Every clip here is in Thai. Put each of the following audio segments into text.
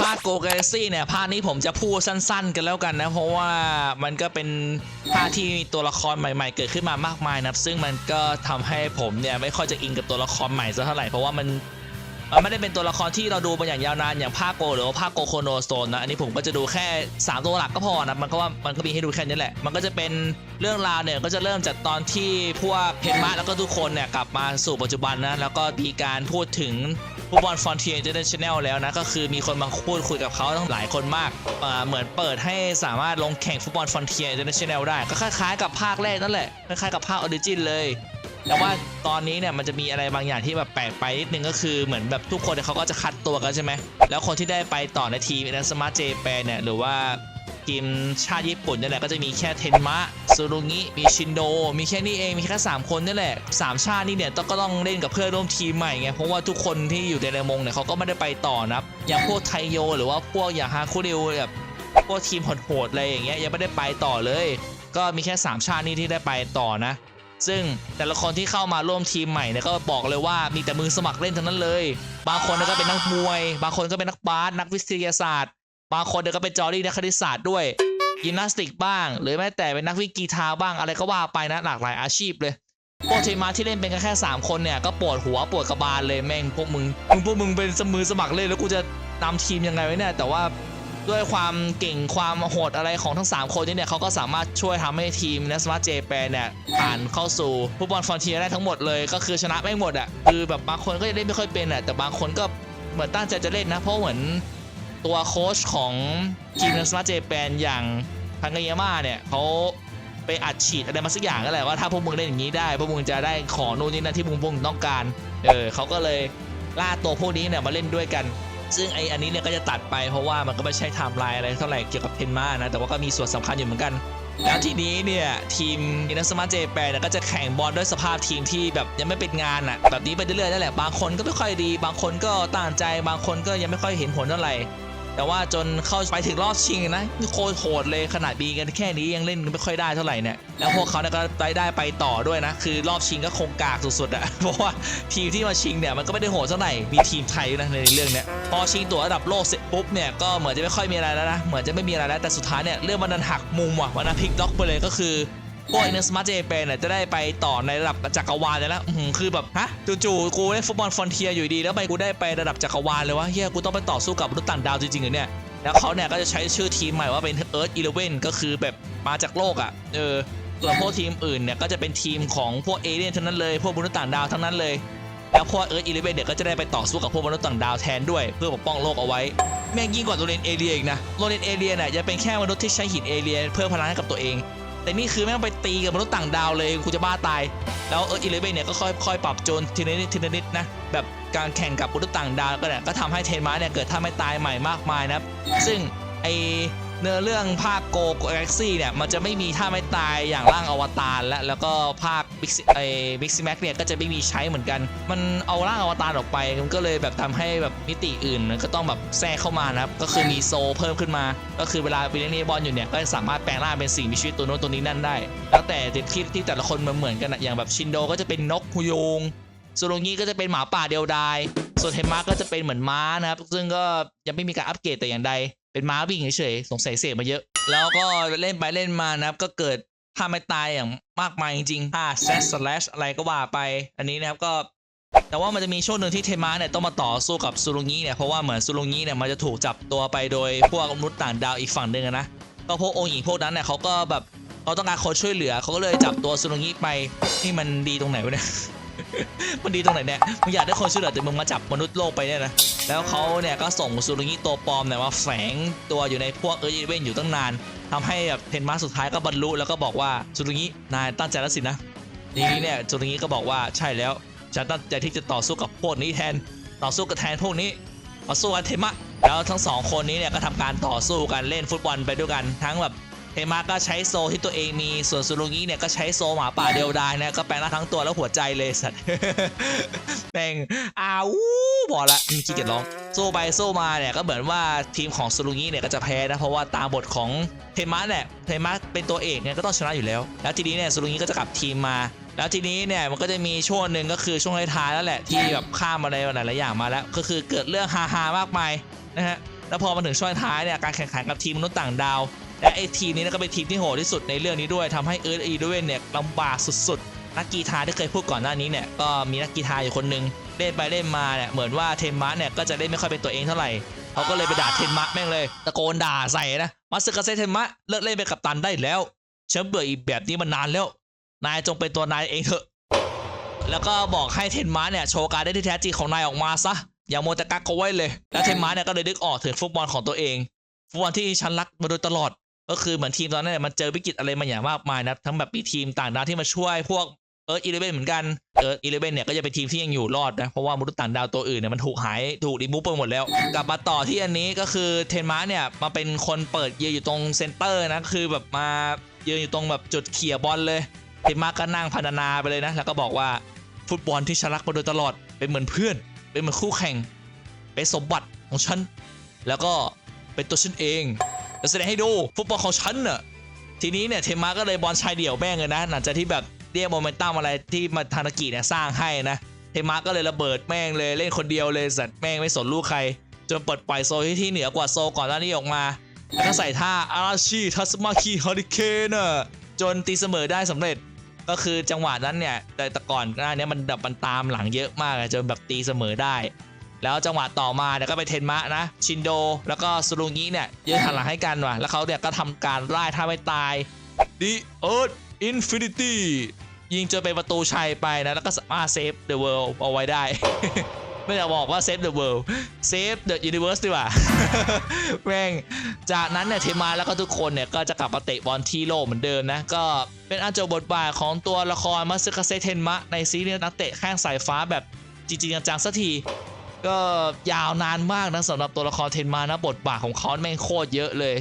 ภาคโกเกซี่เนี่ยภาคนี้ผมจะพูดสั้น ๆ กันแล้วกันนะ เพราะว่ามันก็เป็นภาคที่ตัวละครใหม่ๆ เกิดขึ้นมามากมายนับซึ่งมันก็ทำให้ผมเนี่ยไม่ค่อยจะอินกับตัวละครใหม่สักเท่าไหร่เพราะว่ามันมันไม่ได้เป็นตัวละครที่เราดูมาอย่างยาวนานอย่างภาคโกหรือว่าภาคโกโคโนโซนนะอันนี้ผมก็จะดูแค่ 3 ตัวหลักก็พอนะมันก็ว่ามันก็มีให้ดูแค่นี้แหละ มันก็จะเป็นเรื่องราวเนี่ยก็จะเริ่มจากตอนที่พวกเพนมะแล้วก็ทุกคนเนี่ยกลับมาสู่ปัจจุบันนะแล้วก็มีการพูดถึง ฟุตบอลฟอนเทียอินเตอร์เนชั่นแนลแล้วนะ ก็คือมีคนมาพูดคุยกับเขาทั้งหลายคนมาก เหมือนเปิดให้สามารถลงแข่งฟุตบอลฟอนเทียอินเตอร์เนชั่นแนลได้ ก็คล้ายๆกับภาคแรกนั่นแหละ คล้ายๆกับภาคออริจินเลยแต่ว่าตอนนี้เนี่ยมันจะมีอะไรบางอย่างที่แบบแปลกไปนิดนึงก็คือเหมือนแบบทุกคนเขาก็จะคัดตัวกันใช่ไหมแล้วคนที่ได้ไปต่อในทีมในสมาร์ทเจแปนเนี่ยหรือว่า ทีมชาติญี่ปุ่นนี่แหละก็จะมีแค่เทนมะซูรุงิมีชินโด มีแค่นี้เองมีแค่3คนนี่แหละ3ชาตินี่เนี่ยต้องก็ต้องเล่นกับเพื่อนร่วมทีมใหม่ไงเพราะว่าทุกคนที่อยู่ในเรมงเนี่ยเขาก็ไม่ได้ไปต่อนะอย่างพวกไทโย หรือว่าพวกอย่างฮาคุริวแบบพวกทีมโหดๆอะไรอย่างเงี้ยยังไม่ได้ไปต่อเลย ก็มีแค่ 3 ชาตินี้ที่ได้ไปต่อนะ ซึ่งแต่ละคนที่เข้ามาร่วมทีมใหม่เนี่ยก็บอกเลยว่ามีแต่มือสมัครเล่นทั้งนั้นเลย บางคนก็เป็นนักมวย บางคนก็เป็นนักบาสนักวิทยาศาสตร์ บางคนเนี่ยก็เป็นจอรี่นักคณิตศาสตร์ด้วยยิมนาสติกบ้าง หรือแม้แต่เป็นนักวิ่งกีฬาบ้างอะไรก็ว่าไปนะหลากหลายอาชีพเลยพวกทีมาที่เล่นเป็นกันแค่ 3 คนเนี่ยก็ปวดหัวปวดกระบาลเลยแม่งพวกมึงมึงพวกมึงเป็นสมือสมัครเล่นแล้วกูจะนำทีมยังไงไว้เนี่ยแต่ว่าด้วยความเก่งความโหดอะไรของทั้ง 3 คนนี้เนี่ยเขาก็สามารถช่วยทำให้ทีมนัสมาเจแปนเนี่ยผ่านเข้าสู่ฟุตบอลฟอนเทียได้ทั้งหมดเลย ก็คือชนะไม่หมดอะคือแบบบางคนก็ยังเล่นไม่ค่อยเป็นอะแต่บางคนก็เหมือนตั้งใจจะเล่นนะเพราะเหมือน ตัวโค้ชของทีมนัสมาเจแปนอย่างทังกายาม่าเนี่ยเขาไปอัดฉีดอะไรมาสักอย่างก็แหละว่าถ้าพวกมึงเล่นอย่างนี้ได้ พวกมึงจะได้ของนู่นนี่นั่นที่พวกมึงต้องการ เออเขาก็เลยล่าตัวพวกนี้เนี่ยมาเล่นด้วยกัน ซึ่งไออันนี้เนี่ยก็จะตัดไปเพราะว่ามันก็ไม่ใช่ไทม์ไลน์อะไรเท่าไหร่เกี่ยวกับเทนมานะ แต่ว่าก็มีส่วนสำคัญอยู่เหมือนกัน แล้วทีนี้เนี่ยทีมอินสมาเจแปนเนี่ยก็จะแข่งบอลด้วยสภาพทีมที่แบบยังไม่เป็นงานอะแบบนี้ไปเรื่อยๆนั่นแหละบางคนก็ไม่ค่อยดี บางคนก็ต่างใจ บางคนก็ยังไม่ค่อยเห็นผลเท่าไหร่ แต่ว่าจนเข้าไปถึงรอบชิงนะโคตรโหดเลยขนาดบีกันแค่นี้ยังเล่นไม่ค่อยได้เท่าไหร่เนี่ยแล้วพวกเขาเนี่ยก็ได้ได้ไปต่อด้วยนะ คือรอบชิงก็คงกากสุดๆอะเพราะว่าทีมที่มาชิงเนี่ยมันก็ไม่ได้โหดเท่าไหร่มีทีมไทยนะในเรื่องเนี้ยพอชิงตัวระดับโลกเสร็จปุ๊บเนี่ยก็เหมือนจะไม่ค่อยมีอะไรแล้วนะเหมือนจะไม่มีอะไรแล้วแต่สุดท้ายเนี่ยเรื่องมันดันหักมุมว่ะวันนั้นพลิกล็อกไปเลยก็คือ พวกอินสมาร์ทเจแปนเนี่ยจะได้ไปต่อในระดับจักรวาลเลยแล้วคือแบบฮะจู่ๆกูเล่นฟุตบอลฟอนเทียอยู่ดี แล้วไปกูได้ไประดับจักรวาลเลยวะเฮียกูต้องไปต่อสู้กับมนุษย์ต่างดาวจริงๆเหรอเนี่ยแล้วเขาเนี่ยก็จะใช้ชื่อทีมใหม่ว่าเป็น Earth Eleven ก็คือแบบมาจากโลกอะ่ะเออส่วนพวกทีมอื่นเนี่ยก็จะเป็นทีมของพวกเอเลี่ยนทั้งนั้นเลยพวกมนุษย์ต่างดาวทั้งนั้นเลยแล้วพวก Earth Eleven เนี่ยก็จะได้ไปต่อสู้กับพวกมนุษย์ต่างดาวแทนด้วย เพื่อปกป้องโลกเอาไว้ แม่งยิ่งกว่าโรเลนเอเลียอีกนะโรเลนเอเลียเนี่ยจะเป็นแค่มนุษย์ที่ใช้หินเอเลียเพิ่มพลังให้กับตัวเอง แต่นี่คือแม่งไปตีกับมนุษย์ต่างดาวเลยกูจะบ้าตาย แล้วเอออีเลเวนเนี่ยก็ค่อยค่อยปรับโจนทีละนิดทีละนิดนะแบบการแข่งกับมนุษย์ต่างดาวก็เนี่ยก็ทำให้เทนมาเนี่ยเกิดท่าไม่ตายใหม่มากมายนะซึ่งไอ เนื้อเรื่องภาคโกกแล็กซี่เนี่ย มันจะไม่มีท่าไม่ตายอย่างร่างอวตารและแล้วก็ภาคบิ๊กไอบิ๊กซิแม็กเนี่ยก็จะไม่มีใช้เหมือนกัน มันเอาร่างอวตารออกไป มันก็เลยแบบทำให้แบบมิติอื่นก็ต้องแบบแทรกเข้ามานะครับ ก็คือมีโซเพิ่มขึ้นมา ก็คือเวลาไปเล่นเบอลอยู่เนี่ยก็สามารถแปลงร่างเป็นสิ่งมีชีวิตตัวโน้นตัวนี้นั่นได้ แล้วแต่ที่ที่แต่ละคนมันเหมือนกันอะอย่างแบบชินโดก็จะเป็นนกฮูโยงส่วนโรงี้ก็จะเป็นหมาป่าเดียวดายส่วนเทมมาก็จะเป็นเหมือนม้านะครับ ซึ่งก็ยังไม่มีการอัปเกรดแต่อย่างใด เป็นม้าวิ่งเฉยๆสงสัยเสกมาเยอะ แล้วก็เล่นไปเล่นมานะครับ ก็เกิดท่าไม่ตายอย่างมากมายจริงๆท่าแซสแลชอะไรก็ว่าไป อันนี้นะครับก็ แต่ว่ามันจะมีช่วงหนึ่งที่เทมะเนี่ยต้องมาต่อสู้กับซูรุงิเนี่ยเพราะว่าเหมือนซูรุงิเนี่ยมันจะถูกจับตัวไปโดยพวกมนุษย์ต่างดาวอีกฝั่งหนึ่งนะก็พวกองค์หญิงพวกนั้นเนี่ยเขาก็แบบเขาต้องการคนช่วยเหลือเขาก็เลยจับตัวซูรุงิไปนี่มันดีตรงไหนวะเนี่ย มันดีตรงไหนเนี่ยมึงอยากได้คนช่วยเหลือแต่มึงมาจับมนุษย์โลกไปเนี่ยนะแล้วเขาเนี่ยก็ส่งซูรุงิตัวปลอมเนี่ยมาแฝงตัวอยู่ในพวกเออร์อีเวนอยู่ตั้งนานทำให้แบบเทนมาสุดท้ายก็บรรลุแล้วก็บอกว่าซูรุงินายตั้งใจแล้วสินะทีนี้เนี่ยซูรุงิก็บอกว่าใช่แล้วฉันตั้งใจที่จะต่อสู้กับพวกนี้แทนต่อสู้กับแทนพวกนี้ต่อสู้กับเทมะแล้วทั้งสองคนนี้เนี่ยก็ทำการต่อสู้กันเล่นฟุตบอลไปด้วยกันทั้งแบบ เทมะก็ใช้โซที่ตัวเองมีส่วนซูรุงิเนี่ยก็ใช้โซหมาป่าเดียวดายนะก็แปลงร่างทั้งตัวแล้วหัวใจเลยสัตว์แม่งอ้าวพอละขี้เกียจร้องโซไปโซมาเนี่ยก็เหมือนว่าทีมของซูรุงิเนี่ยก็จะแพ้นะเพราะว่าตามบทของเทมะเนี่ยเทมะเป็นตัวเอกเนี่ยก็ต้องชนะอยู่แล้ว แล้วทีนี้เนี่ยซูรุงิก็จะกลับทีมมาแล้วทีนี้เนี่ยมันก็จะมีช่วงหนึ่งก็คือช่วงท้ายๆแล้วแหละที่แบบข้ามอะไรหลายๆอย่างมาแล้ว ก็คือเกิดเรื่องฮาๆมากมายนะฮะแล้วพอมาถึงช่วงท้ายเนี่ยการแข่งขันกับทีมมนุษย์ต่างดาว และไอทีมนี้ก็เป็นทีมที่โหดที่สุดในเรื่องนี้ด้วยทำให้เอิร์ธอีเวนเนี่ยลำบากสุดๆ นักกีฬาที่เคยพูดก่อนหน้านี้เนี่ยก็มีนักกีฬาอยู่คนหนึงเล่นไปเล่นมาเนี่ยเหมือนว่าเทนมะเนี่ยก็จะเล่นไม่ค่อยเป็นตัวเองเท่าไหร่เขาก็เลยไปด่าเทนมะแม่งเลยตะโกนด่าใส่นะมาสึกาเซเทนมะเลิกเล่นเป็นกัปตันได้แล้วฉันเบื่ออีแบบนี้มานานแล้ว นายจงเป็นตัวนายเองเถอะ แล้วก็บอกให้เทนมาร์เนี่ยโชว์การได้ที่แท้จริงของนายออกมาซะอย่าโมวแต่กักเขาไว้เลย แล้วเทนมาร์เนี่ยก็เลยนึกออกถึงฟุตบอลของตัวเองฟุตบอลที่ฉันรักมาโดยตลอด ก็คือเหมือนทีมตอนนั้นเนี่ยมันเจอวิกฤตอะไรมาอย่างมากมายนะทั้งแบบมีทีมต่างดาวที่มาช่วยพวกเอิร์ธอีเลเวนเหมือนกันเอิร์ธอีเลเวนเนี่ยก็จะเป็นทีมที่ยังอยู่รอดนะเพราะว่ามนุษย์ต่างดาวตัวอื่นเนี่ยมันถูกหายถูกรีมูฟไปหมดแล้ว กลับมาต่อที่อันนี้ก็คือเทนมาเนี่ยมาเป็นคนเปิดยืนอยู่ตรงเซนเตอร์นะคือแบบมายืนอยู่ตรงแบบจุดเขี่ยบอลเลยเทนมาก็นั่งพรรณนาไปเลยนะแล้วก็บอกว่าฟุตบอลที่ฉันรักมาโดยตลอดเป็นเหมือนเพื่อน เป็นเหมือนคู่แข่งเป็นสมบัติของฉันแล้วก็เป็นตัวฉันเอง จะแสดงให้ดูฟุตบอลของฉันน่ะทีนี้เนี่ยเทมาก็เลยบอลชายเดี่ยวแม่งเลยนะหลังจากที่แบบเรียกโมเมนตัมอะไรที่มาทานากิเนี่ยสร้างให้นะเทมาก็เลยระเบิดแม่งเลยเล่นคนเดียวเลยสัตว์แม่งไม่สนลูกใคร จนเปลดปล่อยโซที่ที่เหนือกว่าโซก่อนหน้านี้ออกมาแล้วก็ใส่ท่าอาราชิทัสมาคิฮอริเคนน่ะจนตีเสมอได้สำเร็จก็คือจังหวะนั้นเนี่ยแต่ต่ก่อนหน้านี้มันแบบมันตามหลังเยอะมากจนแบบตีเสมอได้ แล้วจังหวะต่อมาเนี่ยก็ไปเทนมะนะ ชินโด แล้วก็สุรุงิเนี่ยยืนหันหลังให้กันว่ะแล้วเขาเนี่ยก็ทำการไล่ท่าไม่ตาย The Earth Infinity ยิงจนเป็นประตูชัยไปนะ แล้วก็สามารถเซฟ the world เอาไว้ได้ ไม่อยากบอกว่า save the world save the universe ดีกว่าแม่งจากนั้นเนี่ยเทมาแล้วก็ทุกคนเนี่ย ก็จะกลับมาเตะบอลที่โลกเหมือนเดิมนะ ก็เป็นอันจบบทบาทของตัวละครมาซึคาเซเทนมะในซีรีส์นักเตะแข้งสายฟ้าแบบจริงๆจังๆสักที ก็ยาวนานมากนะสำหรับตัวละครเทนมานะบทบาทของเขาแม่งโคตรเยอะเลย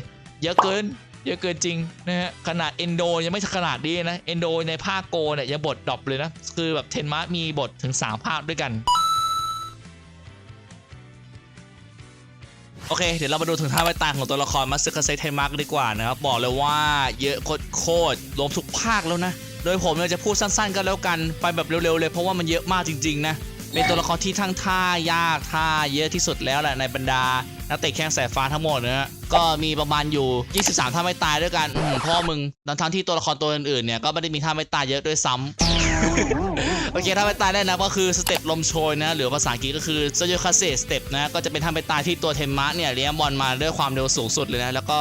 เยอะเกินเยอะเกินจริงนะฮะขนาดเอนโดยังไม่ขนาดนี้นะเอนโดในภาคโกเนี่ยยังบทดรอปเลยนะ คือแบบเทนมามีบทถึง 3 ภาคด้วยกันโอเค เดี๋ยวเรามาดูถึงท่าไวตาของตัวละครมาซึคาเซเทนมาร์กดีกว่านะครับ บอกเลยว่าเยอะโคตรๆรวมทุกภาคแล้วนะ โดยผมเนี่ยจะพูดสั้นๆกันแล้วกัน ไปแบบเร็วๆเลยเพราะว่ามันเยอะมากจริงๆนะ เป็นตัวละครที่ทั้งท่ายากท่าเยอะที่สุดแล้วแหละในบรรดา นักเตะแข้งสายฟ้าทั้งหมดนะฮะก็มีประมาณอยู่ 23 ท่าไม่ตายด้วยกันอืมพ่อมึงทั้งๆที่ตัวละครตัวอื่นๆเนี่ยก็ไม่ได้มีท่าไม่ตายเยอะด้วยซ้ำ โอเคท่าไม่ตายได้นะก็คือสเต็ปลมโชยนะหรือภาษาอังกฤษก็คือโซโยคาเซสเต็ปนะก็จะเป็นท่าไม่ตายที่ตัวเทมมะเนี่ยเลี้ยงบอลมาด้วยความเร็วสูงสุดเลยนะแล้วก็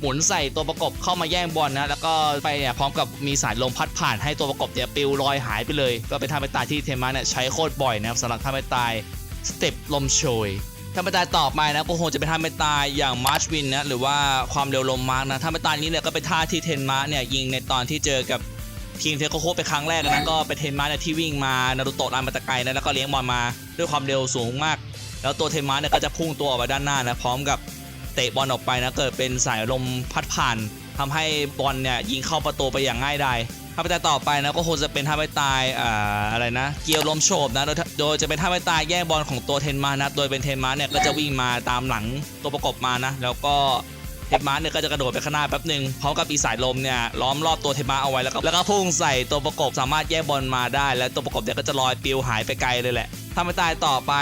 หมุนใส่ตัวประกบเข้ามาแย่งบอลนะ แล้วก็ไปเนี่ยพร้อมกับมีสายลมพัดผ่านให้ตัวประกบเนี่ยปลิวลอยหายไปเลย ก็เป็นท่าไม่ตายที่เทมมะเนี่ยใช้โคตรบ่อยนะครับสำหรับท่าไม่ตายสเต็ปลมโชยถ้าไม่ตายต่อไปนะก็คงจะเป็นท่าไม่ตายอย่างมาร์ชวินนะหรือว่าความเร็วลมมาร์กนะท่าไม่ตายนี้เนี่ยก็เป็นท่าที่เทนมาเนี่ยยิงในตอนที่เจอกับทีมเทโกโคไปครั้งแรกนะก็เป็นเทนมาเนี่ยที่วิ่งมานารุโตะรานมาตะไกนะแล้วก็เลี้ยงบอลมาด้วยความเร็วสูงมาก แล้วตัวเทนมาร์เนี่ยก็จะพุ่งตัวออกไปด้านหน้านะพร้อมกับ เตะบอลออกไปนะเกิดเป็นสายลมพัดผ่านทำให้บอลเนี่ยยิงเข้าประตูไปอย่างง่ายดายท่าไม่ตายต่อไปนะก็คงจะเป็นท่าไม่ตายอ่าอะไรนะ เกียวลมโฉบนะโดยโดยจะเป็นท่าไม่ตายแย่งบอลของตัวเทนมานะโดยเป็นเทนมาเนี่ยก็จะวิ่งมาตามหลังตัวประกบมานะแล้วก็ เทนมาเนี่ยก็จะกระโดดไปข้างหน้าแป๊บหนึ่งพร้อมกับอีสายลมเนี่ยล้อมรอบตัวเทนมาเอาไว้แล้วก็แล้วก็พุ่งใส่ตัวประกบสามารถแย่บอลมาได้ แล้วตัวประกบเนี่ยก็จะลอยปลิวหายไปไกลเลยแหละท่าไม่ตายต่อไป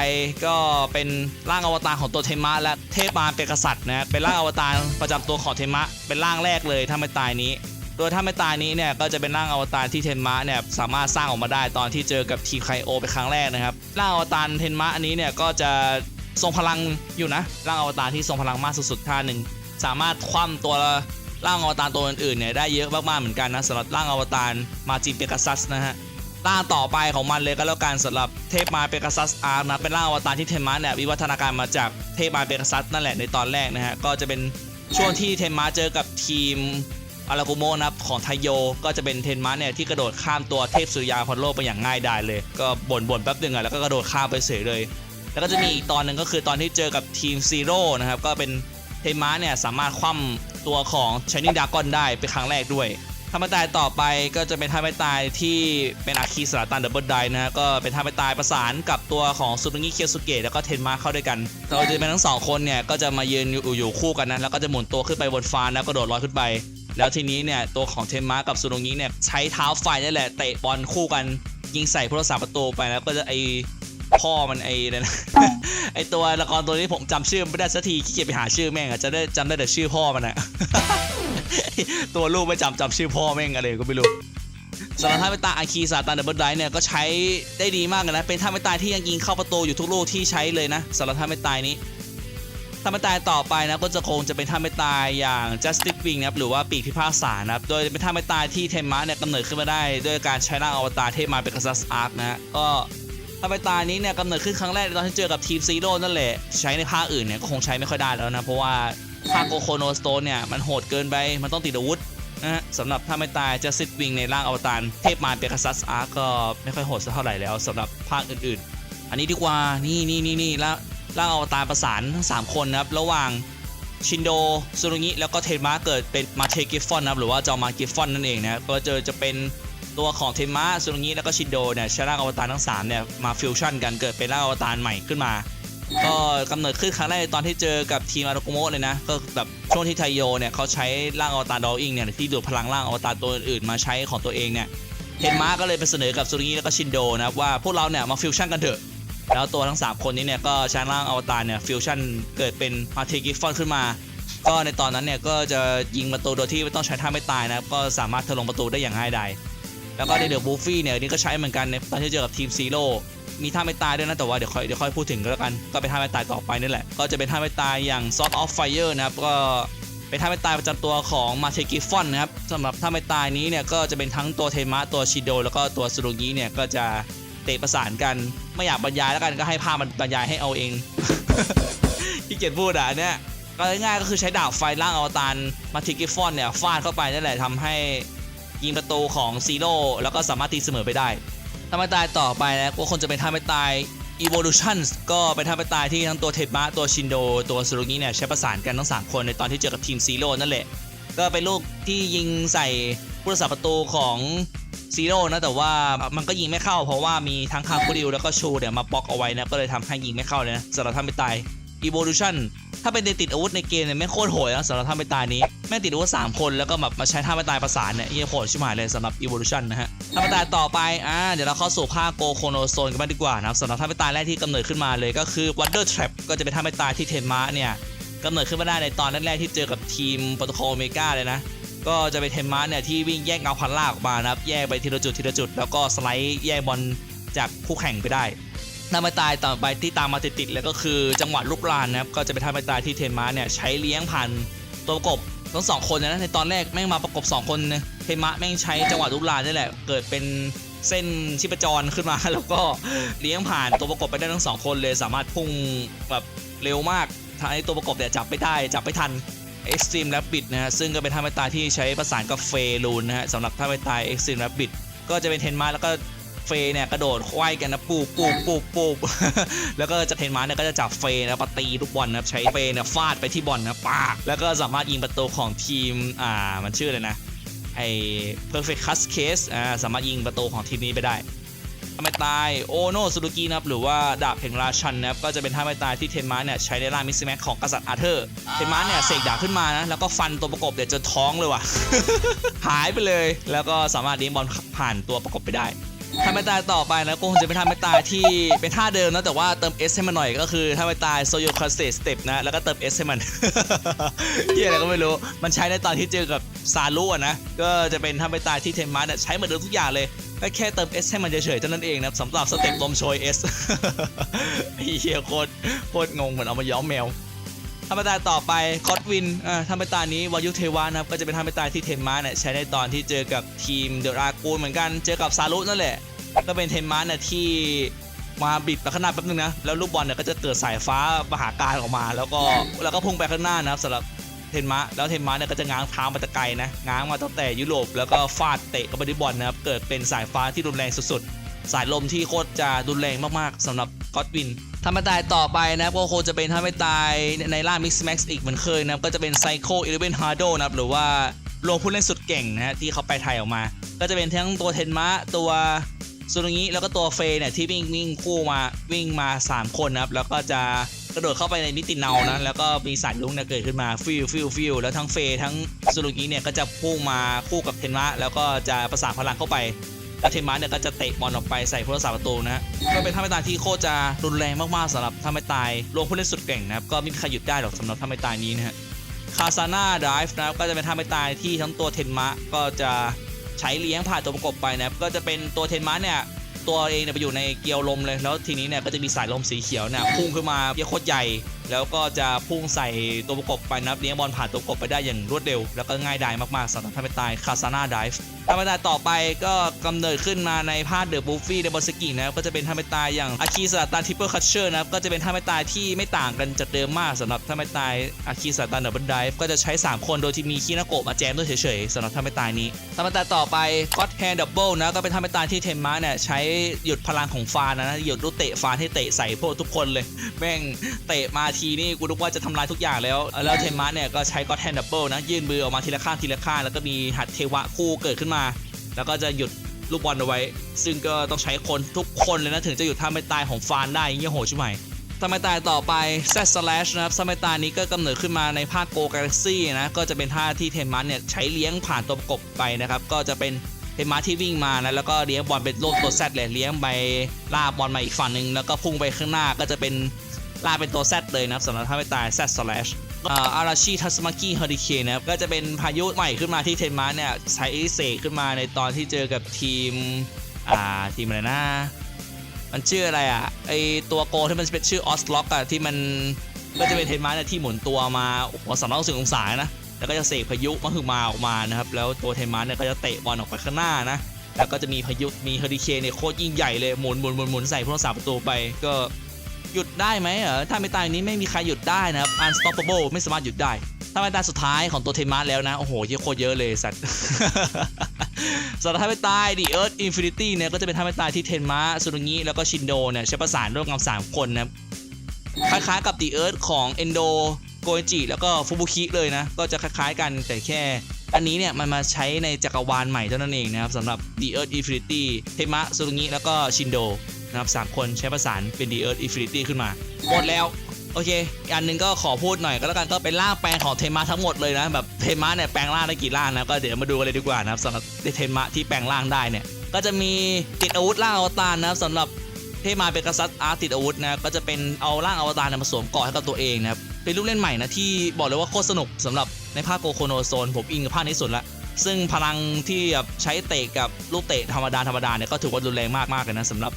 ก็เป็นร่างอวตารของตัวเทมาและเทพมารเป็นกษัตริย์นะเป็นร่างอวตารประจำตัวของเทมะเป็นร่างแรกเลยถ้าไม่ตายนี้โดยถ้าไม่ตายนี้เนี่ยก็จะเป็นร่างอวตารที่เทนมะเนี่ยสามารถสร้างออกมาได้ตอนที่เจอกับทีไคโอเป็นครั้งแรกนะครับร่างอวตารเทนมะอันนี้เนี่ยก็จะทรงพลังอยู่นะร่างอวตารที่ทรงพลังมากสุดๆท่าหนึ่ง สามารถคว่ำตัวร่างอวตารตัวอื่นๆเนี่ยได้เยอะมากๆเหมือนกันนะสำหรับร่างอวตารมาจินเปกัสซัสนะฮะร่างต่อไปของมันเลยก็แล้วกันสำหรับเทพมาเปกัสซัสอาร์นะเป็นร่างอวตารที่เทนมะเนี่ยวิวัฒนาการมาจากเทพมาเปกัสซัสนั่นแหละในตอนแรกนะฮะก็จะเป็นช่วงที่เทนมะเจอกับทีมอารากุโมะนะครับของไทโยก็จะเป็นเทนมะเนี่ยที่กระโดดข้ามตัวเทพสุริยาพอลโลไปอย่างง่ายดายเลย ก็บ่นบ่นๆแป๊บหนึงอะแล้วก็กระโดดข้ามไปเฉยเลย แล้วก็จะมีอีกตอนหนึ่งก็คือตอนที่เจอกับทีมซีโร่นะครับก็เป็น ทนมะเนี่ยสามารถคว่ำตัวของชนิดากอนได้เป็นครั้งแรกด้วยถ้าไม่ตายต่อไปก็จะเป็นท่าไม่ตายที่เป็นอาคีสลาตันดับเบิลไดนะก็เป็นท่าไม่ตายประสานกับตัวของซูรุงิเคียวสุเกะแล้วก็เทนมะเข้าด้วยกันโดยจะเป็นทั้งสองคนเนี่ยก็จะมายืนอยู่คู่กันนะแล้วก็จะหมุนตัวขึ้นไปบนฟ้าแล้วก็โดดลอยขึ้นไป แล้วทีนี้เนี่ยตัวของเทนมากับซูโรงงิเนี่ยใช้เท้าไฟนี่แหละเตะบอลคู่กันยิงใส่ผู้รักษาประตูไปแล้วก็จะไอ พ่อมันไอ้นั่นนะ ไอ้ตัวละครตัวนี้ผมจำชื่อไม่ได้สักทีขี้เกียจไปหาชื่อแม่งอะจะได้จำได้แต่ชื่อพ่อมันอะ ตัวลูกไม่จำจำชื่อพ่อแม่งอะไรก็ไม่รู้สำหรับท่าไม่ตายอาคีซาตานดับเบิลไดเนี่ยก็ใช้ได้ดีมากเลยนะ เป็นท่าไม่ตายที่ยังยิงเข้าประตูอยู่ทุกลูกที่ใช้เลยนะสำหรับท่าไม่ตายนี้ท่าไม่ตายต่อไปนะก็จะคงจะเป็นท่าไม่ตายอย่าง Justice Wing นะครับหรือว่าปีกพิพากษานะครับโดยเป็นท่าไม่ตายที่เทมมะเนี่ยกำเนิดขึ้นมาได้ ด้วยการใช้ร่างอวตารเทพมาเป็นกัสอาร์คนะฮะก็ ท่าไม่ตายนี้เนี่ยกำเนิดขึ้นครั้งแรกตอนที่เจอกับทีมซีโร่นั่นแหละ ใช้ในภาคอื่นเนี่ยก็คงใช้ไม่ค่อยได้แล้วนะ เพราะว่าภาคโกโคโนสโตนเนี่ยมันโหดเกินไปมันต้องติดอาวุธนะฮะสำหรับถ้าไม่ตายจะซิดวิงในร่างอวตารเทพมารเปกัสซัสอาร์ก็ไม่ค่อยโหดสักเท่าไหร่แล้วสำหรับภาคอื่นๆ อันนี้ดีกว่านี่นี่นี่นี่แล้วร่างอวตารประสานทั้ง 3 คนนะครับระหว่างชินโดซูรุงิแล้วก็เทนมาเกิดเป็นมาเทกิฟฟอนนะครับหรือว่าจอมากิฟฟอนนั่นเองนะก็เจอจะเป็น ตัวของเทมาซูรุงิแล้วก็ชินโดเนี่ยใช้ร่างอวตารทั้ง3เนี่ยมาฟิวชั่นกันเกิดเป็นร่างอวตารใหม่ขึ้นมา ก็กำเนิดขึ้นครั้งแรกตอนที่เจอกับทีมอารุโกโมะเลยนะ ก็แบบช่วงที่ไทโยเนี่ยเขาใช้ร่างอวตารดอลอิงเนี่ยที่ดูดพลังร่างอวตารตัวอื่นๆมาใช้ของตัวเองเนี่ยเทมาก็เลยไปเสนอกับซูรุงิแล้วก็ชินโดนะว่าพวกเราเนี่ยมาฟิวชั่นกันเถอะแล้วตัวทั้ง 3 คนนี้เนี่ยก็ใช้ร่างอวตารเนี่ยฟิวชั่นเกิดเป็นมาเทกิฟฟอนขึ้นมา ก็ในตอนนั้นเนี่ยก็จะยิงประตูโดยที่ไม่ต้องใช้ท่าไม่ตายนะก็สามารถทะลวงประตูได้อย่างง่ายดาย แล้วก็ในเดอะบูฟี่เนี่ยนี่ก็ใช้เหมือนกันในตอนที่เจอกับทีมซีโร่มีท่าไม่ตายด้วยนะแต่ว่าเดี๋ยวค่อยเดี๋ยวค่อยพูดถึงก็แล้วกันก็เป็นท่าไม่ตายต่อไปนี่แหละ ก็จะเป็นท่าไม่ตายอย่าง Sword of Fire นะครับก็เป็นท่าไม่ตายประจำตัวของมาเทกิฟอนนะครับสำหรับท่าไม่ตายนี้เนี่ยก็จะเป็นทั้งตัวเทมะตัวชิโดแล้วก็ตัวสุรุงิเนี่ยก็จะเตะประสานกันไม่อยากบรรยายแล้วกันก็ให้ภาพมันบรรยายให้เอาเองที่เกียจพูดอะอันเนี่ยก็ง่ายๆก็คือใช้ดาบไฟล่างอวตารมาเทกิฟอนเนี่ยฟาดเข้าไปนั่นแหละทำให้ ยิงประตูของซีโร่แล้วก็สามารถตีเสมอไปได้ท่าไม่ตายต่อไปนะก็คงจะเป็นท่าไม่ตาย Evolution ก็เป็นท่าไม่ตายที่ทั้งตัวเทปมะตัวชินโด ตัวสุรุงิเนี่ยใช้ประสานกันทั้ง 3 คนในตอนที่เจอกับทีมซีโร่นั่นแหละ ก็เป็นลูกที่ยิงใส่ผู้รักษาประตูของซีโร่นะแต่ว่ามันก็ยิงไม่เข้าเพราะว่ามีทั้งคาคูริวแล้วก็ชูเนี่ยมาบล็อกเอาไว้นะก็เลยทำให้ยิงไม่เข้าเลยนะสำหรับท่าไม่ตาย Evolution ถ้าเป็นเดติดอาวุธในเกมเนี่ยไม่งโคตรโหดนะสำหรับท่าไม่ตายนี้ แม่งติดอาวุธสามคนแล้วก็แบบมาใช้ท่าไม่ตายประสานเนี่ยเฮียโหดชิบหายเลยสำหรับ Evolution นะฮะท่าไม่ตายต่อไปอ่าเดี๋ยวเราเข้าสู่ภาคโกโคโนโซนกันบ้างดีกว่านะสำหรับท่าไม่ตายแรกที่กำเนิดขึ้นมาเลยก็คือ Wonder Trap ก็จะเป็นท่าไม่ตายที่เทนมาเนี่ยกำเนิดขึ้นมาได้ในตอนแรกๆที่เจอกับทีมโปรโตโคเมกาเลยนะก็จะเป็นเทนมาร์เนี่ยที่วิ่งแยกเงาพันล่าออกมานะครับแยกไปทีละจุดทีละจุด แล้วก็สไลด์แยกบอลจากคู่แข่งไปได้ ท่าไม่ตายต่อไปที่ตามมาติดๆเลยก็คือจังหวะลูกลานนะครับก็จะเป็นท่าไม่ตายที่เทนมาเนี่ยใช้เลี้ยงผ่านตัวประกบทั้งสองคนนะในตอนแรกแม่งมาประกบ 2 คนเทนมาแม่งใช้จังหวะลูกลานนี่แหละเกิดเป็นเส้นชิปจรขึ้นมาแล้วก็เลี้ยงผ่านตัวประกบไปได้ทั้งสองคนเลยสามารถพุ่งแบบเร็วมากทางไอ้ตัวประกบเนี่ยจับไม่ได้จับไม่ทัน Extreme Rapid นะฮะซึ่งก็เป็นท่าไม่ตายที่ใช้ประสานกับเฟรูนนะฮะสำหรับท่าไม่ตาย Extreme Rapid ก็จะเป็นเทนมาแล้วก็ เฟเนี่ยกระโดดควายกันนะปูปูปูปูแล้วก็จะเทนมาเนี่ยก็จะจับเฟนะปาตีลูกบอลนะครับใช้เฟเนี่ยฟาดไปที่บอลนะปากแล้วก็สามารถยิงประตูของทีมอ่ามันชื่อเลยนะไอ้ perfect cut case อ่าสามารถยิงประตูของทีมนี้ไปได้ท่าไม่ตายโอโนสุรุกินะครับหรือว่าดาบแห่งราชันนะครับก็จะเป็นท่าไม่ตายที่เทนมาเนี่ยใช้ในร่างมิสซิแม็กของกษัตริย์อาร์เธอร์เทนมาเนี่ยเสกดาบขึ้นมานะแล้วก็ฟันตัวประกบเนี่ยวจนท้องเลยว่ะหายไปเลย แล้วก็สามารถเลี้ยงบอลผ่านตัวประกบไปได้ ท่าไม่ตายต่อไปนะก็คงจะเป็นท่าไม่ตายที่เป็นท่าเดิมนะแต่ว่าเติม S ให้มันหน่อยก็คือท่าไม่ตายโซโยคาเซสเต็ปนะแล้วก็เติม S ให้มันเฮียอะไรก็ไม่รู้ มันใช้ในตอนที่เจอกับซารุนะก็จะเป็นท่าไม่ตายที่เทนมาเนี่ยใช้เหมือนเดิมทุกอย่างเลยก็แค่เติม S ให้มันเฉยๆเท่านั้นเองนะสำหรับสเต็ปลมโชย S เฮียโคตรโคตรงงเหมือนเอามาย้อมแมว ธรรมดาต่อไปคอตวินอ่าธรรมดานี้วายุเทวานะครับก็จะเป็นธรรมดาที่เทนมาเนี่ยใช้ในตอนที่เจอกับทีมเดอะรากูนเหมือนกันเจอกับซารุนั่นแหละ ก็เป็นเทนมาเนี่ยที่มาบิดไปข้างหน้าแป๊บนึงนะแล้วลูกบอลเนี่ยก็จะเกิดสายฟ้ามหาการออกมา แล้วก็แล้วก็พุ่งไปข้างหน้านะครับสำหรับเทนมาแล้วเทนมาเนี่ยก็จะง้างเท้ามาตะไกลนะง้างมาตั้งแต่ยุโรปแล้วก็ฟาดเตะกับไปที่บอลนะครับเกิดเป็นสายฟ้าที่รุนแรงสุดๆ สายลมที่โคตรจะรุนแรงมากๆสำหรับก็อดวินทำให้ตายต่อไปนะครับก็คงจะเป็นทำให้ตายในล่ามิกซ์แม็กซ์อีกเหมือนเคยนะก็จะเป็นไซโคอีเลเวนฮาร์โดนะครับหรือว่ารวมผู้เล่นสุดเก่งนะฮะที่เขาไปไทยออกมา ก็จะเป็นทั้งตัวเทนมะตัวซูรุงิแล้วก็ตัวเฟย์เนี่ยที่วิ่งวิ่งคู่มาวิ่งมา 3 คนนะครับแล้วก็จะกระโดดเข้าไปในมิติเนานะแล้วก็มีสายลุงเนี่ยเกิดขึ้นมาฟิวฟิวฟิวแล้วทั้งเฟย์ทั้งซูรุงิเนี่ยก็จะพุ่งมาคู่กับเทนมะแล้วก็จะประสานพลังเข้าไป กแล้วเทนมาเนี่ยก็จะเตะบอลออกไปใส่ผู้รักษาประตูนะฮะก็เป็นท่าไม่ตายที่โคตรจะรุนแรงมากๆสำหรับท่าไม่ตายรวมผู้เล่นสุดเก่งนะครับก็ไม่มีใครหยุดได้หรอกสำหรับท่าไม่ตายนี้นะฮะคาซาน่าดฟนะครับก็จะเป็นท่าไม่ตายที่ทั้งตัวเทนมะก็จะใช้เลี้ยงผ่านตัวประกบไปนะครับก็จะเป็นตัวเทนมะเนี่ยตัวเองเนี่ยไปอยู่ในเกลียวลมเลยแล้วทีนี้เนี่ยก็จะมีสายลมสีเขียวเนี่ยพุ่งขึ้นมาเยอะโคตรใหญ่ แล้วก็จะพุ่งใส่ตัวประกบไปนะครับเลี้ยงบอลผ่านตัวประกบไปได้อย่างรวดเร็ว แล้วก็ง่ายดายมากๆสำหรับท่าไม่ตายคาซาน่าไดฟ์ท่าไม่ตายต่อไปก็กำเนิดขึ้นมาในภาคเดอะบูฟี่เดบอสกินะครับก็จะเป็นท่าไม่ตายอย่างอาคีสตาทิปเปิลคัชเชอร์นะครับก็จะเป็นท่าไม่ตายที่ไม่ต่างกันจากเดิมมากสำหรับท่าไม่ตายอาคีสตาเดอะบันไดฟ์ก็จะใช้ 3 คนโดยที่มีคีนาโกะมาแจมด้วยเฉยๆสำหรับท่าไม่ตายนี้ท่าไม่ตายต่อไปก็อตแฮนด์ดับเบิลนะก็เป็นท่าไม่ตายที่เทมมะเนี่ยใช้หยุดพลังของฟานนะนะหยุดลูกเตะฟานให้เตะใส่พวกทุกคนเลยแม่งเตะมาทีนี่กูนึกว่าจะทำลายทุกอย่างแล้ว แล้วเทมัสเนี่ยก็ใช้ก็แฮนดับเบิลนะยื่นมือออกมาทีละข้างทีละข้างแล้วก็มีหัดเทวะคู่เกิดขึ้นมา แล้วก็จะหยุดลูกบอลเอาไว้ ซึ่งก็ต้องใช้คนทุกคนเลยนะถึงจะหยุดท่าไม่ตายของฟานได้เงี้ยโหใช่ไหมท่าไม่ตายต่อไป Z slash นะครับท่าไม่ตายนี้ก็กำเนิดขึ้นมาในภาคโกกาแล็กซี่นะก็จะเป็นท่าที่เทมัสเนี่ยใช้เลี้ยงผ่านตัวประกบไปนะครับก็จะเป็นเทมมาที่วิ่งมานะแล้วก็เลี้ยงบอลเป็นโลกตัวแซดเลยเลี้ยงไปล่าบอลมาอีกฝั่งหนึ่งแล้วก็พุ่งไปข้างหน้าก็จะเป็น ลาเป็นตัวแซดเลยนะครับสำหรับถ้าไม่ตายแซดสแลชอาราชิทัสมากิเฮอริเคนนะครับก็จะเป็นพายุใหม่ขึ้นมาที่เทนมาร์เนี่ยใช้เสกขึ้นมาในตอนที่เจอกับทีม อ่า ทีมอะไรนะ มันชื่ออะไรอะไอตัวโกที่มันเป็นชื่อออสล็อกอะที่มันก็จะเป็นเทนมาเนี่ยที่หมุนตัวมาโอ้โหสามร้อยสิบองศานะแล้วก็จะเสกพายุมาคือมาออกมานะครับแล้วตัวเทนมันเนี่ยก็จะเตะบอลออกไปข้างหน้านะแล้วก็จะมีพายุมีเฮอริเคนเนี่ยโคตรยิ่งใหญ่เลยหมุนหมุนหมุนหมุนใส่ผู้รักษาประตูไปก็ หยุดได้ไหมเหรอถ้าไม่ตายนี้ไม่มีใครหยุดได้นะครับ unstoppable ไม่สามารถหยุดได้ ถ้าไม่ตายสุดท้ายของตัวเทมัสแล้วนะ โอ้โหเยอะโคตรเยอะเลยสัตว์สำหรับถ้าไม่ตาย The Earth Infinity เนี่ยก็จะเป็นท่าไม่ตายที่เทนมะซุรุงิแล้วก็ชินโดเนี่ยใช้ประสานร่วมกันสามคนนะครับคล้ายๆกับ The Earth ของเอนโดโกเอจิแล้วก็ฟูบุคิเลยนะ ก็จะคล้ายๆกันแต่แค่อันนี้เนี่ยมันมาใช้ในจักรวาลใหม่เท่านั้นเองนะครับสำหรับ The Earth Infinity เทมะซุรุงิแล้วก็ชินโด นะครับสามคนใช้ประสานเป็น The Earth Infinity ขึ้นมาหมดแล้ว โอเคอีกอันหนึ่งก็ขอพูดหน่อยก็แล้วกันก็เป็นร่างแปลงของเทมะทั้งหมดเลยนะแบบเทมะเนี่ยแปลงร่างได้กี่ร่างนะก็เดี๋ยวมาดูกันเลยดีกว่านะครับสำหรับเทมะที่แปลงร่างได้เนี่ยก็จะมีติดอาวุธร่างอวตารนะครับสำหรับเทมาเป็นกษัตริย์อาร์ติดอาวุธนะก็จะเป็นเอาร่างอวตารเนี่ยมาสวมเกาะให้กับตัวเองนะครับเป็นลูกเล่นใหม่นะที่บอกเลยว่าโคตรสนุกสำหรับในภาคโกโคโนโซนผมอิงกับภาคนี้สุดละซึ่งพลังที่แบบใช้เตะกับลูกเตะธรรมดาธรรมดาเนี่ยก็ถือว่ารุนแรงมากๆเลยนะสำหรับ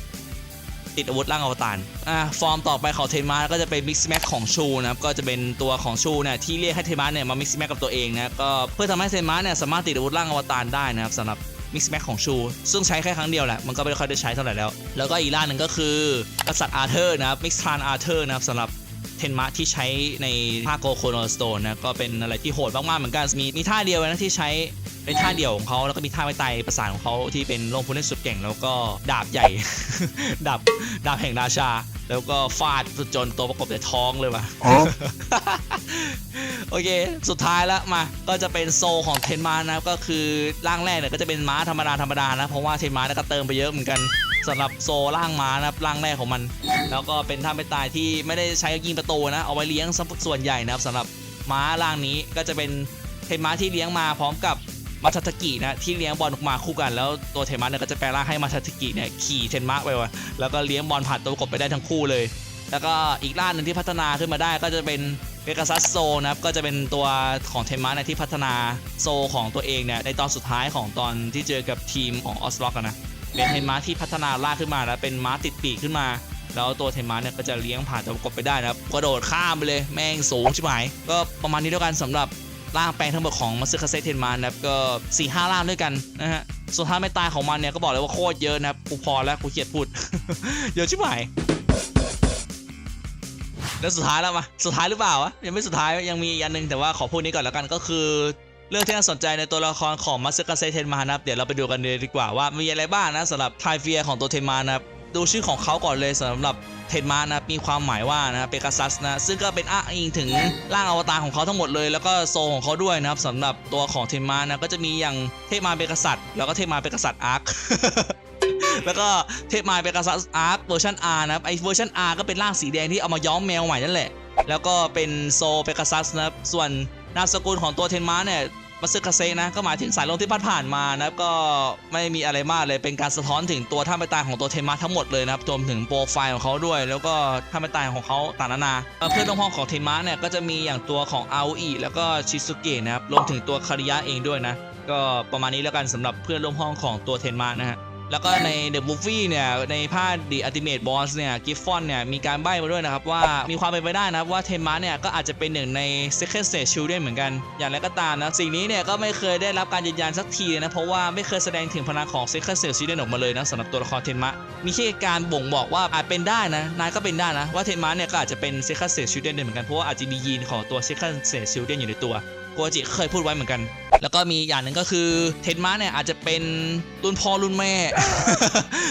ติดอาวุธร่างอวตารอ่าฟอร์มต่อไปของเทนมาก็จะเป็นมิกซ์แม็กของชูนะครับก็จะเป็นตัวของชูเนี่ยที่เรียกให้เทนมาเนี่ยมามิกซ์แม็กกับตัวเองนะก็เพื่อทำให้เทนมาเนี่ยสามารถติดอาวุธร่างอวตารได้นะครับสำหรับมิกซ์แม็กของชู ซึ่งใช้แค่ครั้งเดียวแหละ มันก็ไม่ค่อยได้ใช้เท่าไหร่แล้ว แล้วก็อีกล่างหนึ่งก็คือกษัตริย์อาร์เธอร์นะครับมิกซ์ทรานอาร์เธอร์นะครับสำหรับเทนมะที่ใช้ในภาคโกโคโนสโตนนะก็เป็นอะไรที่โหดมากๆเหมือนกันมีมีท่าเดียวนะที่ใช้ เป็นท่าเดียวของเขาแล้วก็มีท่าไม้ตายประสานของเขาที่เป็นลงผู้เล่นสุดเก่ง แล้วก็ดาบใหญ่ ดาบดาบแห่งราชา แล้วก็ฟาดจนตัวประกบในท้องเลยว่ะโอเค สุดท้ายแล้วมา ก็จะเป็นโซของเทนมานะครับก็คือร่างแรกเนี่ยก็จะเป็นม้าธรรมดาธรรมดานะ เพราะว่าเทนมาเนี่ยก็เติมไปเยอะเหมือนกันสำหรับโซร่างม้านะครับร่างแรกของมัน แล้วก็เป็นท่าไม่ตายที่ไม่ได้ใช้ยิงประตูนะ เอาไว้เลี้ยงซะส่วนใหญ่นะครับสำหรับม้าร่างนี้ก็จะเป็นเทนมาที่เลี้ยงมาพร้อมกับ มาทาทากินะที่เลี้ยงบอลออกมาคู่กัน แล้วตัวเทนมาเนี่ยก็จะแปลร่างให้มาทาทากิเนี่ยขี่เทนมาไปวะแล้วก็เลี้ยงบอลผ่านตัวกบไปได้ทั้งคู่เลย แล้วก็อีกร่างหนึ่งที่พัฒนาขึ้นมาได้ก็จะเป็นเ e ก a ซัสโซนะครับก็จะเป็นตัวของเทมมาในที่พัฒนาโซของตัวเองเนี่ยในตอนสุดท้ายของตอนที่เจอกับทีมของออสล็อกนะเป็นเทมมาที่พัฒนาล่าขึ้นมาแล้วเป็นม้าติดปีกขึ้นมาแล้วตัวเทมมาเนี่ยก็จะเลี้ยงผ่านตัวกบไปได้นะครับกระโดดข้ามไปเลยแม่งสูงใชิบหายก็ประมาณนี้ด้วกันสำหรับ ร่างแปลงทั้งหมดของมัสซึคาเซเทนมานะครับก็4ี่ห้าร่างด้วยกันนะฮะส่วนท้ายไม่ตายของมันเนี่ยก็บอกเลยว่าโคตรเยอะนะครับกูพอแล้วกูเกียดพูดเยอะชิบหายแล้วสุดท้ายแล้วมาสุดท้ายหรือเปล่าวะยังไม่สุดท้ายยังมีอีกอันหนึงแต่ว่าขอพูดนี้ก่อนแล้วกันก็คือ เรื่องที่น่าสนใจในตัวละครของมัสกาเซเทนมานะครับเดี๋ยวเราไปดูกันเลยดีกว่าว่ามีอะไรบ้างนะสำหรับไทเฟียของตัวเทนมานะครับดูชื่อของเขาก่อนเลยสำหรับ เทนมานะมีความหมายว่านะเปกาซัสนะซึ่งก็เป็นอ้างอิงถึงร่างอวตารของเขาทั้งหมดเลย แล้วก็โซของเขาด้วยนะครับสำหรับตัวของเทนมานะก็จะมีอย่างเทพมาเป็นกษัตแล้วก็เทพมาเป็นกษัตอาร์คแล้วก็เทพมายเป็นกษัตริย์อาร์คเวอร์ชัน R นะครับไอเวอร์ชัน R ก็เป็นร่างสีแดงที่เอามาย้อมแมวใหม่นั่นแหละ แล้วก็เป็นโซเปกาซัสนะครับส่วนนามสกุลของตัวเทนมาเนี่ย มัซึคาเซนะก็หมายถึงสายลมที่พัดผ่านมานะครับก็ไม่มีอะไรมากเลยเป็นการสะท้อนถึงตัวท่าไม้ตายของตัวเทมะทั้งหมดเลยนะครับรวมถึงโปรไฟล์ของเขาด้วย แล้วก็ท่าไม้ตายของเขาต่างนานาเพื่อนร่วมห้องของเทมะเนี่ยก็จะมีอย่างตัวของอาออิแล้วก็ชิซุเกะนะครับรวมถึงตัวคาริยะเองด้วยนะก็ประมาณนี้แล้วกันสำหรับเพื่อนร่วมห้องของตัวเทนมานะฮะ แล้วก็ใน The Movie เนี่ย ในภาค The Ultimate Boss เนี่ย กิฟฟอนเนี่ย มีการใบ้มาด้วยนะครับ ว่ามีความเป็นไปได้นะครับ ว่าเทนมาเนี่ย ก็อาจจะเป็นหนึ่งใน Second Stage Children เหมือนกัน อย่างไรก็ตามนะ สิ่งนี้เนี่ย ก็ไม่เคยได้รับการยืนยันสักทีนะ เพราะว่าไม่เคยแสดงถึงพลังของ Second Stage Children ออกมาเลยนะสำหรับตัวละครเทนมะมีแค่การบ่งบอกว่าอาจเป็นได้นะนายก็เป็นได้นะว่าเทนมาเนี่ยก็อาจจะเป็น Second Stage Children เหมือนกันเพราะว่าอาจจะมียีนของตัว Second Stage Children อยู่ในตัวโกจิเคยพูดไว้เหมือนกัน แล้วก็มีอย่างหนึ่งก็คือเทนมาเนี่ยอาจจะเป็นรุ่นพ่อรุ่นแม่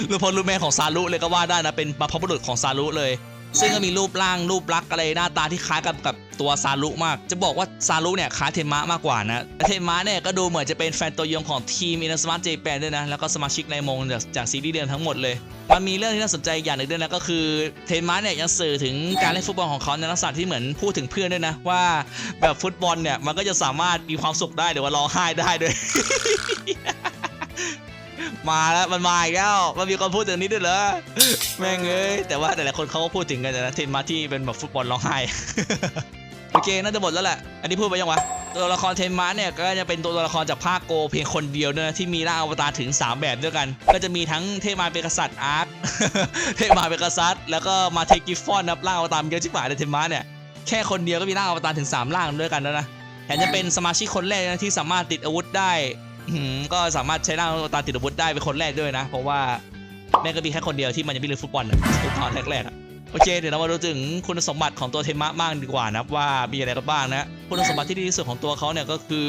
รุ่นพ่อรุ่นแม่ของซารุเลยก็ว่าได้นะเป็นบรรพบุรุษของซารุเลย ซึ่งก็มีรูปร่างรูปลักษณ์อะไรหน้าตาที่คล้ายกับกับตัวซารุมาก จะบอกว่าซารุเนี่ยคล้ายเทมะมากกว่านะเทมะเนี่ยก็ดูเหมือนจะเป็นแฟนตัวยงของทีมอินสมาร์ทเจแปนด้วยนะ แล้วก็สมาชิกในวงจากจากซีรีส์เดิมทั้งหมดเลย มันมีเรื่องที่น่าสนใจอย่างหนึ่งด้วยนะก็คือเทมาเนี่ยยังสื่อถึงการเล่นฟุตบอลของเขาในลักษณะที่เหมือนพูดถึงเพื่อนด้วยนะ ว่าแบบฟุตบอลเนี่ยมันก็จะสามารถมีความสุขได้หรือว่าร้องไห้ได้ด้วย มาแล้วมันมาอีกแล้วมันมีคนพูดถึงนี้ด้วยเหรอแม่งเอ้ยแต่ว่าแต่ละคนเขาก็พูดถึงกันนะเทนมาที่เป็นแบบฟุตบอลร้องไห้โอเคน่าจะหมดแล้วแหละอันนี้พูดไปยังวะตัวละครเทนมาเนี่ยก็จะเป็นตัวละครจากภาคโกเพียงคนเดียวด้วยนะที่มีร่างอวตารถึง 3 แบบด้วยกัน ก็จะมีทั้งเทมารเป็นกษัตริย์อาร์คเทมารเป็นกษัตริย์ แล้วก็มาเทกิฟฟอนนับร่างอวตารเยอะชิบหายเลยเทนมาเนี่ยแค่คนเดียวก็มีร่างอวตารถึง 3 ร่างด้วยกันแล้วนะแถมจะเป็นสมาชิกคนแรกนะที่สามารถติดอาวุธได้ ก็สามารถใช้หน้างอวตาติดอาวุธได้เป็นคนแรกด้วยนะ เพราะว่าแม่ก็มีแค่คนเดียวที่มันยังไม่เล่นฟุตบอลนะตอนแรกๆอะโอเค เดี๋ยวเรามาดูถึงคุณสมบัติของตัวเทมะบ้างดีกว่านะว่ามีอะไรกันบ้างนะคุณสมบัติที่ดีที่สุดของตัวเขาเนี่ยก็คือ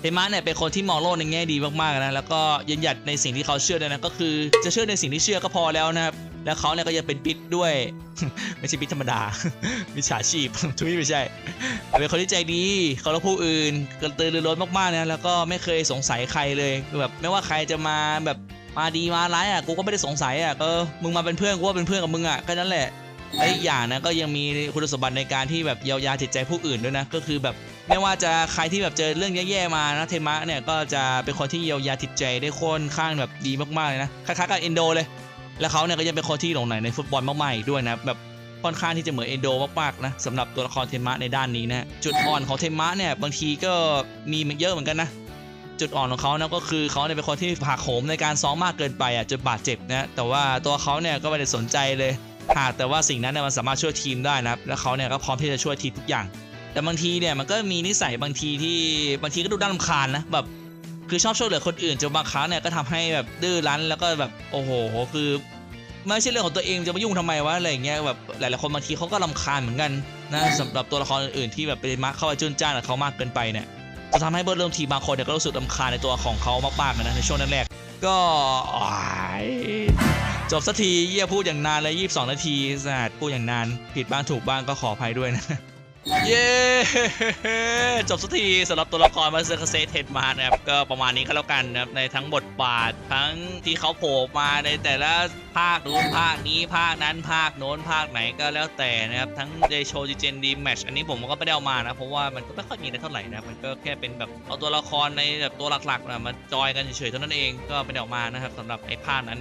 เทมะเนี่ยเป็นคนที่มองโลกในแง่ดีมากๆนะแล้วก็ยืนหยัดในสิ่งที่เขาเชื่อด้วยนะก็คือจะเชื่อในสิ่งที่เชื่อก็พอแล้วนะครับ แล้วเขาเนี่ยก็ยังเป็นปิดด้วย ไม่ใช่ปิดธรรมดามิจฉาชีพทุยไม่ใช่เป็นคนที่ใจดีเขารักผู้อื่นกระตือรือร้นมากๆนะแล้วก็ไม่เคยสงสัยใครเลยแบบไม่ว่าใครจะมาแบบมาดีมาร้ายอะกูก็ไม่ได้สงสัยอะเออมึงมาเป็นเพื่อนกูก็เป็นเพื่อนกับมึงอะแค่นั้นแหละและอีกอย่างนะก็ยังมีคุณสมบัติในการที่แบบเยียวยาจิตใจผู้อื่นด้วยนะก็คือแบบไม่ว่าจะใครที่แบบเจอเรื่องแย่ๆมานะเทมะเนี่ยก็จะเป็นคนที่เยียวยาจิตใจได้ค่อนข้างแบบดีมากๆเลยนะคล้ายๆกับเอนโดเลย แล้วเขาเนี่ยก็ยังเป็นคนที่หลงใหลในฟุตบอลมากๆด้วยนะแบบค่อนข้างที่จะเหมือนเอนโดมากๆนะสำหรับตัวละครเทมะในด้านนี้นะจุดอ่อนของเทมะเนี่ยบางทีก็มีเยอะเหมือนกันนะจุดอ่อนของเขานะก็คือเขาเนี่ยเป็นคนที่ผักโหมในการซ้อมมากเกินไปอะจนบาดเจ็บนะแต่ว่าตัวเขาเนี่ยก็ไม่ได้สนใจเลยหากแต่ว่าสิ่งนั้นเนี่ยมันสามารถช่วยทีมได้นะครับแล้วเขาเนี่ยก็พร้อมที่จะช่วยทีมทุกอย่าง แต่บางทีเนี่ยมันก็มีนิสัยบางทีที่บางทีก็ดูน่ารำคาญนะแบบ คือชอบช่วยเหลือคนอื่นจนบางครั้งเนี่ยก็ทำให้แบบดื้อรั้นแล้วก็แบบโอ้โหคือไม่ใช่เรื่องของตัวเองจะมายุ่งทำไมวะอะไรอย่างเงี้ยแบบหลายๆคนบางทีเขาก็รำคาญเหมือนกันนะสำหรับตัวละครอื่นๆที่แบบไปมาเข้าไปจุนจ้านกับเขามากเกินไปเนี่ยจะทำให้เบิร์ดเริ่มทีมบางคนเนี่ยก็รู้สึกรำคาญในตัวของเขามากๆเลยนะในช่วงแรกๆก็อ้ายจบสักทีเยี่ยพูดอย่างนานเลย22นาทีสาดพูดอย่างนานผิดบ้างถูกบ้างก็ขออภัยด้วยนะ เย้จบสักทีสำหรับตัวละครมาเซอร์เซเทนมานะครับก็ประมาณนี้ก็แล้วกันนะครับในทั้งบทบาททั้งที่เขาโผล่มาในแต่ละภาคนู้นภาคนี้ภาคนั้นภาคโน้นภาคไหนก็แล้วแต่นะครับทั้งเดโชจิเจนดีแมชอันนี้ผมก็ไม่ได้เอามานะเพราะว่ามันก็ไม่ค่อยมีอะไรเท่าไหร่นะมันก็แค่เป็นแบบเอาตัวละครในแบบตัวหลักๆนะมาจอยกันเฉยๆเท่านั้นเองก็ไม่ได้เออกมานะครับสำหรับไอ้ภาคนั้น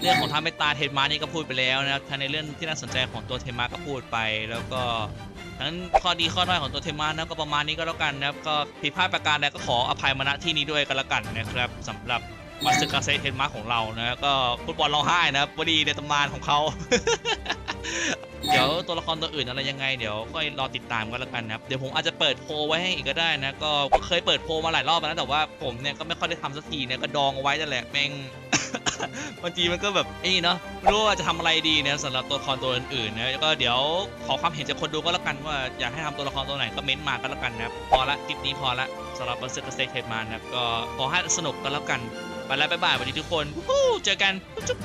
เรื่องของทาเมตาเทนมานี่ก็พูดไปแล้วนะครับทั้งในเรื่องที่น่าสนใจของตัวเทนมาก็พูดไป แล้วก็ทั้งข้อดีข้อด้อยของตัวเทมานะก็ประมาณนี้ก็แล้วกันนะครับก็ผิดพลาดประการใดก็ขออภัยมาณที่นี้ด้วยก็แล้วกันนะครับสำหรับมาสึกาเซเทนมาของเรานะก็ฟุตบอลร้องไห้นะครับวดีในตำนานของเขาเดี๋ยวตัวละครตัวอื่นอะไรยังไงเดี๋ยวก็รอติดตามกันแล้วกันนะครับเดี๋ยวผมอาจจะเปิดโพลไว้ให้อีกก็ได้นะก็เคยเปิดโพลมาหลายรอบแล้วแต่ว่าผมเนี่ยก็ไม่ค่อยได้ทำสักทีเนี่ยก็ดองเอาไว้นั่นแหละแม่ง บางทีมันก็แบบไอ้นี่เนาะไม่รู้ว่าจะทำอะไรดีเนี่ยสำหรับตัวละครตัวอื่นๆนะแล้วก็เดี๋ยวขอความเห็นจากคนดูก็แล้วกันว่าอยากให้ทำตัวละครตัวไหนก็เม้นต์มาก็แล้วกันนะพอละคลิปนี้พอละสำหรับบัสเซอร์กเซตเทมานะก็ขอให้สนุกก็แล้วกันไปแล้วบ๊ายบายสวัสดีทุกคนเจอกันจุ๊บ